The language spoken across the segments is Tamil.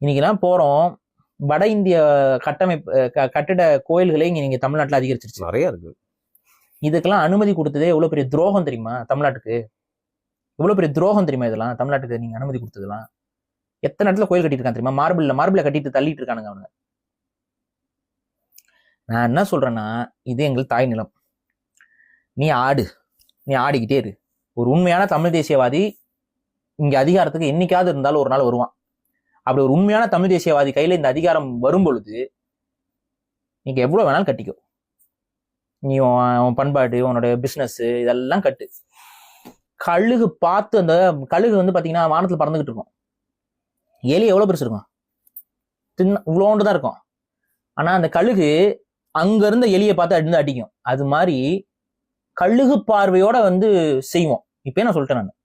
இன்னைக்கெல்லாம் போறோம். வட இந்திய கட்டமைப்பு க- கட்டிட கோயில்களே இங்க நீங்க தமிழ்நாட்டுல அதிகரிச்சிருச்சு. நிறைய இருக்கு. இதுக்கெல்லாம் அனுமதி கொடுத்ததே எவ்வளவு பெரிய துரோகம் தெரியுமா தமிழ்நாட்டுக்கு? எவ்வளவு பெரிய துரோகம் தெரியுமா இதெல்லாம்? தமிழ்நாட்டுக்கு நீங்க அனுமதி கொடுத்ததெல்லாம். எத்தனை இடத்துல கோயில் கட்டிட்டு இருக்கான் தெரியுமா? மார்பிள்ல மார்பிள கட்டிட்டு தள்ளிட்டு இருக்கானுங்க அவனுங்க. நான் என்ன சொல்றேன்னா இது எங்கள் தாய் நிலம். நீ ஆடு. நீ ஆடிக்கிட்டே இரு. ஒரு உண்மையான தமிழ் தேசியவாதி இங்க அதிகாரத்துக்கு என்னைக்காவது இருந்தாலும் ஒரு நாள் வருவான். அப்படி ஒரு உண்மையான தமிழ் தேசியவாதி கையில இந்த அதிகாரம் வரும் பொழுது நீங்க எவ்வளவு வேணாலும் கட்டிக்கோ. நீ உன் உன் பண்பாடு உன்னோட பிஸ்னஸ்ஸு இதெல்லாம் கட்டு. கழுகு பார்த்து அந்த கழுகு வந்து பாத்தீங்கன்னா வானத்துல பறந்துகிட்டு இருக்கும். எலி எவ்வளவு பெருசு இருக்கும்? தின்ன இவ்வளோண்டு தான் இருக்கும். ஆனா அந்த கழுகு அங்க இருந்த எலியை பார்த்து அடிந்து அடிக்கும். அது மாதிரி கழுகு பார்வையோட வந்து செய்வோம். இப்பயே நான் சொல்லிட்டேன் நான்.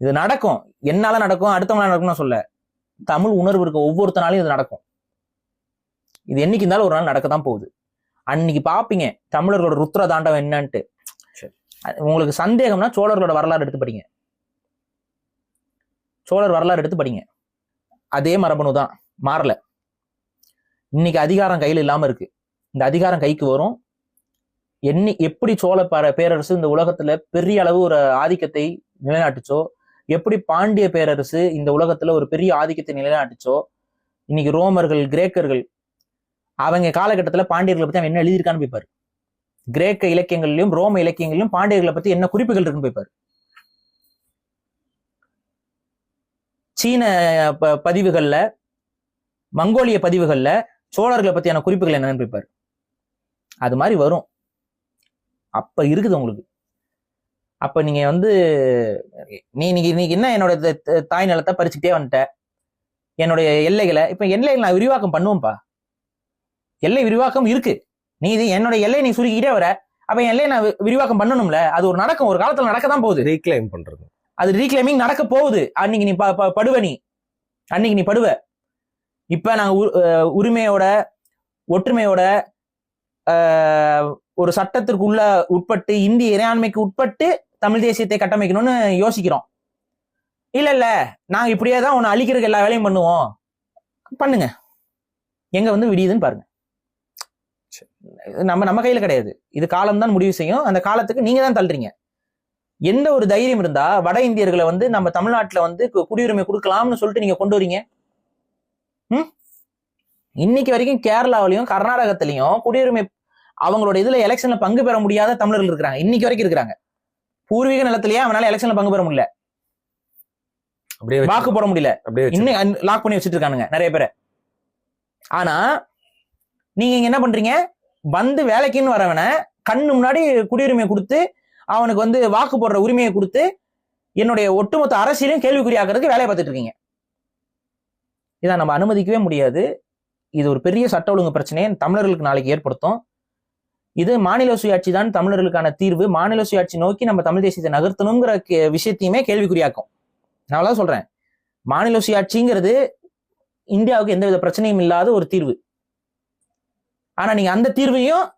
இது நடக்கும். என்னால நடக்கும் அடுத்தவங்களால நடக்கும்னு சொல்ல தமிழ் உணர்வு இருக்க ஒவ்வொருத்தனாலையும் இது நடக்கும். இது என்னைக்கு இருந்தாலும் ஒரு நாள் நடக்க தான் போகுது. அன்னைக்கு பாப்பீங்க தமிழர்களோட ருத்ர தாண்டவம் என்னன்ட்டு உங்களுக்கு சந்தேகம்னா சோழர்களோட வரலாறு எடுத்து படிங்க. சோழர் வரலாறு எடுத்து படிங்க. அதே மரபணு தான் மாறல. இன்னைக்கு அதிகாரம் கையில் இல்லாம இருக்கு. இந்த அதிகாரம் கைக்கு வரும். என்னி எப்படி சோழ பர- பேரரசு இந்த உலகத்துல பெரிய அளவு ஒரு ஆதிக்கத்தை நிலைநாட்டுச்சோ எப்படி பாண்டிய பேரரசு இந்த உலகத்துல ஒரு பெரிய ஆதிக்கத்தை நிலைநாட்டுச்சோ? இன்னைக்கு ரோமர்கள் கிரேக்கர்கள் அவங்க காலகட்டத்துல பாண்டியர்களை பத்தி அவன் என்ன எழுதியிருக்கான்னு போய்ப்பாரு கிரேக்க இலக்கியங்களிலும் ரோம இலக்கியங்களிலும் பாண்டியர்களை பத்தி என்ன குறிப்புகள் இருக்குன்னு போய்ப்பாரு சீன ப- பதிவுகள்ல மங்கோலிய பதிவுகள்ல சோழர்களை பத்தியான குறிப்புகள் என்னன்னு போய்ப்பாரு அது மாதிரி வரும். அப்ப இருக்குது உங்களுக்கு. அப்ப நீங்க வந்து நீ நீங்க இன்னைக்கு என்ன என்னோட தாய் நிலத்தை பறிச்சுக்கிட்டே வந்துட்ட? என்னுடைய எல்லைகளை இப்ப எல்லைகளை நான் விரிவாக்கம் பண்ணுவேன்ப்பா எல்லை விரிவாக்கம் இருக்கு. நீ இது என்னோட எல்லையை நீ சுருக்கிட்டே வர. அப்ப என் எல்லையை நான் விரிவாக்கம் பண்ணணும்ல அது ஒரு நடக்கும். ஒரு காலத்துல நடக்க தான் போகுது. ரீக்ளைம் பண்றது. அது ரீக்ளைமிங் நடக்க போகுது. அன்னைக்கு நீ படுவ நீ. அன்னைக்கு நீ படுவ. இப்ப நாங்க உ- அஹ் உரிமையோட ஒற்றுமையோட ஒரு சட்டத்திற்குள்ள உட்பட்டு இந்திய இறையாண்மைக்கு உட்பட்டு தமிழ் தேசியத்தை கட்டமைக்கணும்னு யோசிக்கிறோம். இல்ல இல்ல. நாங்க இப்படியே தான் உன்னை அழிக்கிறதுக்கு எல்லா வேலையும் பண்ணுவோம். பண்ணுங்க. எங்க வந்து விடியுதுன்னு பாருங்க. நம்ம நம்ம கையில கிடையாது. இது காலம் தான் முடிவு செய்யும். அந்த காலத்துக்கு நீங்க தான் தள்ளுறீங்க. எந்த ஒரு தைரியம் இருந்தா வட இந்தியர்களை வந்து நம்ம தமிழ்நாட்டுல வந்து குடியுரிமை கொடுக்கலாம்னு சொல்லிட்டு நீங்க கொண்டு வரீங்க. ம்? இன்னைக்கு வரைக்கும் கேரளாவிலையும் கர்நாடகத்திலையும் குடியுரிமை அவங்களோட இதுல எலெக்ஷன்ல பங்கு பெற முடியாத தமிழர்கள் இருக்கிறாங்க. இன்னைக்கு வரைக்கும் இருக்கிறாங்க. பூர்வீக நிலத்திலேயே அவனால எலெக்ஷன்ல பங்கு பெற முடியல. அப்படியே வாக்கு போட முடியல. அப்படியே இன்னும் லாக் பண்ணி வச்சுட்டு இருக்கானுங்க நிறைய பேரை. ஆனா நீங்க இங்க என்ன பண்றீங்க? வந்து வேலைக்குன்னு வரவனை கண்ணு முன்னாடி குடியுரிமை கொடுத்து அவனுக்கு வந்து வாக்கு போடுற உரிமையை கொடுத்து என்னுடைய ஒட்டுமொத்த அரசியலையும் கேள்விக்குறியாக்குறதுக்கு வேலையை பார்த்துட்டு இருக்கீங்க. இதை நம்ம அனுமதிக்கவே முடியாது. இது ஒரு பெரிய சட்ட ஒழுங்கு பிரச்சனையை தமிழர்களுக்கு நாளைக்கு ஏற்படுத்தும். இது மாநில சுயாட்சி தான் தமிழர்களுக்கான தீர்வு. மாநில சுயாட்சி நோக்கி நம்ம தமிழ் தேசியத்தை நகர்த்தணுங்கிற விஷயத்தையுமே கேள்விக்குறியாக்கும். நான் அதான் சொல்றேன். மாநில சுயாட்சிங்கிறது இந்தியாவுக்கு எந்தவித பிரச்சனையும் இல்லாத ஒரு தீர்வு. ஆனா நீங்க அந்த தீர்வையும்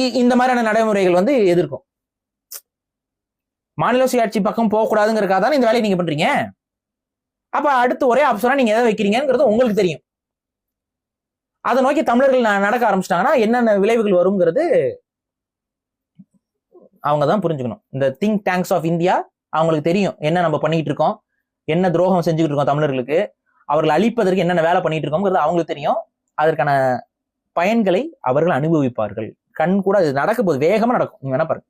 இ- இந்த மாதிரியான நடைமுறைகள் வந்து எதிர்க்கும். மாநில சுயாட்சி பக்கம் போகக்கூடாதுங்கிறக்காக தானே இந்த வேலையை நீங்க பண்றீங்க? அப்ப அடுத்து ஒரே ஆப்ஷனா நீங்க எதை வைக்கிறீங்கிறது உங்களுக்கு தெரியும். அதை நோக்கி தமிழர்கள் நடக்க ஆரம்பிச்சிட்டாங்கன்னா என்னென்ன விளைவுகள் வருங்கிறது அவங்க தான் புரிஞ்சுக்கணும். இந்த திங்க் டேங்க்ஸ் ஆஃப் இந்தியா அவங்களுக்கு தெரியும் என்ன நம்ம பண்ணிட்டு இருக்கோம் என்ன துரோகம் செஞ்சுக்கிட்டு இருக்கோம் தமிழர்களுக்கு அவர்களை அழிப்பதற்கு என்னென்ன வேலை பண்ணிட்டு இருக்கோங்கிறது அவங்களுக்கு தெரியும். அதற்கான பயன்களை அவர்கள் அனுபவிப்பார்கள். கண் கூட அது நடக்க போகுது வேகமா நடக்கும். நீங்க வேணா பாருங்க.